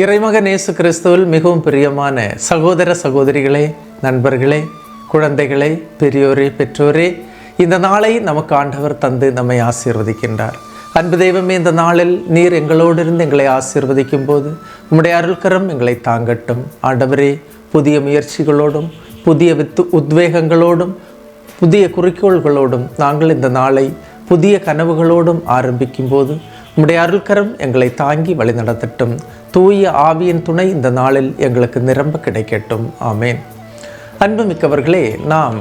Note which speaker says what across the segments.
Speaker 1: இறைமகன் இயேசு கிறிஸ்துவில் மிகவும் பிரியமான சகோதர சகோதரிகளே நண்பர்களே குழந்தைகளே பெரியோரே பெற்றோரே இந்த நாளை நமக்கு ஆண்டவர் தந்து நம்மை ஆசீர்வதிக்கின்றார். அன்பு தெய்வமே இந்த நாளில் நீர் எங்களோடு இருந்து எங்களை ஆசீர்வதிக்கும் போது உம்முடைய அருள்கரம் எங்களை தாங்கட்டும். ஆண்டவரே புதிய முயற்சிகளோடும் புதிய வித்து உத்வேகங்களோடும் புதிய குறிக்கோள்களோடும் நாங்கள் இந்த நாளை புதிய கனவுகளோடும் ஆரம்பிக்கும் போது உம்முடைய அருள்கரம் எங்களை தாங்கி வழிநடத்தட்டும் தூய ஆவியின் துணை இந்த நாளில் எங்களுக்கு நிரம்ப கிடைக்கட்டும். ஆமேன். அன்புமிக்கவர்களே நாம்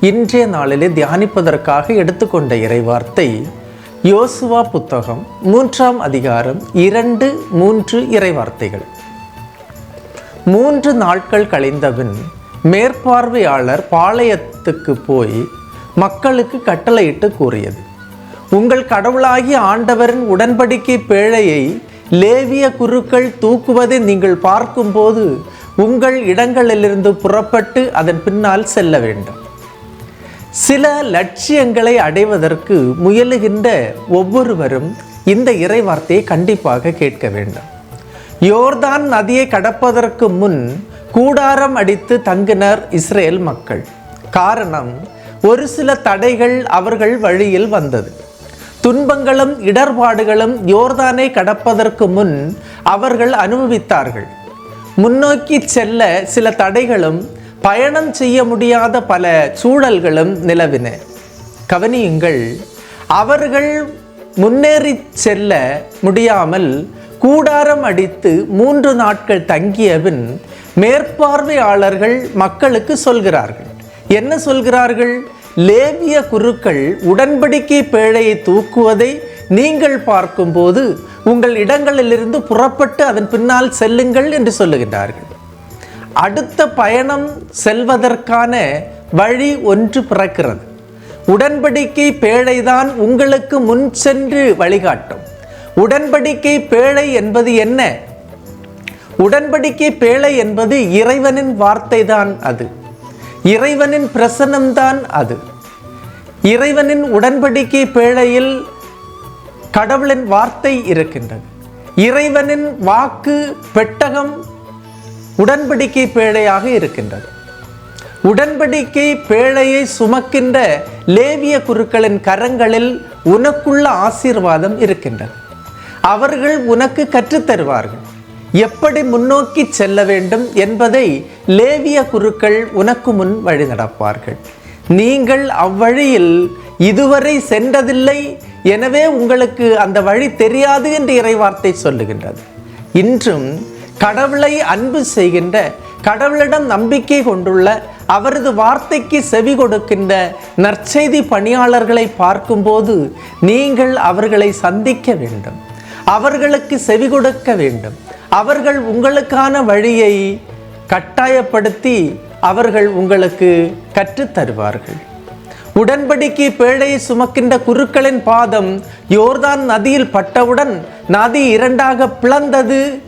Speaker 1: இன்றைய நாளிலே தியானிப்பதற்காக எடுத்துக்கொண்ட இறைவார்த்தை யோசுவா புத்தகம் மூன்றாம் அதிகாரம் இரண்டு மூன்று இறைவார்த்தைகள். மூன்று நாட்கள் கழிந்தபின் மேற்பார்வையாளர் பாளையத்துக்கு போய் மக்களுக்கு கட்டளையிட்டு கூறியது. உங்கள் கடவுளாகி ஆண்டவரின் உடன்படிக்கை பேழையை லேவிய குருக்கள் தூக்குவதை நீங்கள் பார்க்கும்போது உங்கள் இடங்களிலிருந்து புறப்பட்டு அதன் பின்னால் செல்ல வேண்டும். சில லட்சியங்களை அடைவதற்கு முயலுகின்ற ஒவ்வொருவரும் இந்த இறைவார்த்தையை கண்டிப்பாக கேட்க வேண்டும். யோர்தான் நதியை கடப்பதற்கு முன் கூடாரம் அடித்து தங்கினர் இஸ்ரேல் மக்கள். காரணம் ஒரு சில தடைகள் அவர்கள் வழியில் வந்தது. துன்பங்களும் இடர்பாடுகளும் யோர்தானை கடப்பதற்கு முன் அவர்கள் அனுபவித்தார்கள். முன்னோக்கி செல்ல சில தடைகளும் பயணம் செய்ய முடியாத பல சூழல்களும் நிலவின. கவனியுங்கள் அவர்கள் முன்னேறி செல்ல முடியாமல் கூடாரம் அடித்து மூன்று நாட்கள் தங்கியபின் மேற்பார்வையாளர்கள் மக்களுக்கு சொல்கிறார்கள். என்ன சொல்கிறார்கள்? லேவிய குருக்கள் உடன்படிக்கை பேழையை தூக்குவதை நீங்கள் பார்க்கும்போது உங்கள் இடங்களிலிருந்து புறப்பட்டு அதன் பின்னால் செல்லுங்கள் என்று சொல்லுகின்றார்கள். அடுத்த பயணம் செல்வதற்கான வழி ஒன்று பிறக்கிறது. உடன்படிக்கை பேழைதான் உங்களுக்கு முன் சென்று வழிகாட்டும். உடன்படிக்கை பேழை என்பது என்ன? உடன்படிக்கை பேழை என்பது இறைவனின் வார்த்தை தான் அது. இறைவனின் பிரசன்னம்தான் அது. இறைவனின் உடன்படிக்கை பேழையில் கடவுளின் வார்த்தை இருக்கின்றது. இறைவனின் வாக்கு பெட்டகம் உடன்படிக்கை பேழையாக இருக்கின்றது. உடன்படிக்கை பேழையை சுமக்கின்ற லேவிய குருக்களின் கரங்களில் உனக்குள்ள ஆசீர்வாதம் இருக்கின்றது. அவர்கள் உனக்கு கற்றுத்தருவார்கள். எப்படி முன்னோக்கி செல்ல வேண்டும் என்பதை லேவிய குருக்கள் உனக்கு முன் வழி நடப்பார்கள். நீங்கள் அவ்வழியில் இதுவரை சென்றதில்லை எனவே உங்களுக்கு அந்த வழி தெரியாது என்று இறைவார்த்தை சொல்லுகின்றது. இன்றும் கடவுளை அன்பு செய்கின்ற கடவுளிடம் நம்பிக்கை கொண்டுள்ள அவரது வார்த்தைக்கு செவி கொடுக்கின்ற நற்செய்தி பணியாளர்களை பார்க்கும்போது நீங்கள் அவர்களை சந்திக்க வேண்டும். அவர்களுக்கு செவி கொடுக்க வேண்டும். அவர்கள் உங்களுக்கான வழியை கட்டாயப்படுத்தி அவர்கள் உங்களுக்கு கற்றுத் தருவார்கள். உடன்படிக்கை பேழையை சுமக்கின்ற குருக்களின் பாதம் யோர்தான் நதியில் பட்டவுடன் நதி இரண்டாக பிளந்தது.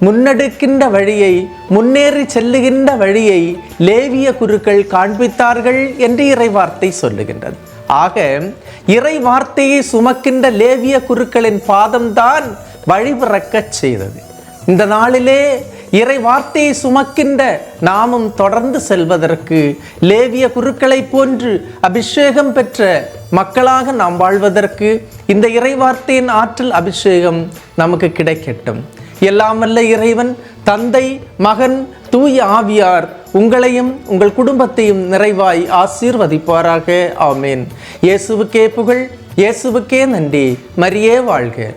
Speaker 1: முன்னெடுக்கின்ற வழியை முன்னேறி செல்லுகின்ற வழியை லேவிய குருக்கள் காண்பித்தார்கள் என்று இறைவார்த்தை சொல்லுகின்றது. ஆக இறை வார்த்தையை சுமக்கின்ற லேவிய குருக்களின் பாதம்தான் வழிபிறக்கச் செய்தது. இந்த நாளிலே இறை வார்த்தையை சுமக்கின்ற நாமும் தொடர்ந்து செல்வதற்கு லேவிய குருக்களை போன்று அபிஷேகம் பெற்ற மக்களாக நாம் வாழ்வதற்கு இந்த இறை வார்த்தையின் ஆற்றல் அபிஷேகம் நமக்கு கிடைக்கட்டும். எல்லாம் வல்ல இறைவன் தந்தை மகன் தூய ஆவியார் உங்களையும் உங்கள் குடும்பத்தையும் நிறைவாய் ஆசீர்வதிப்பாராக. ஆமேன். இயேசுவுக்கே புகழ் இயேசுவுக்கே நன்றி. மரியே வாழ்க.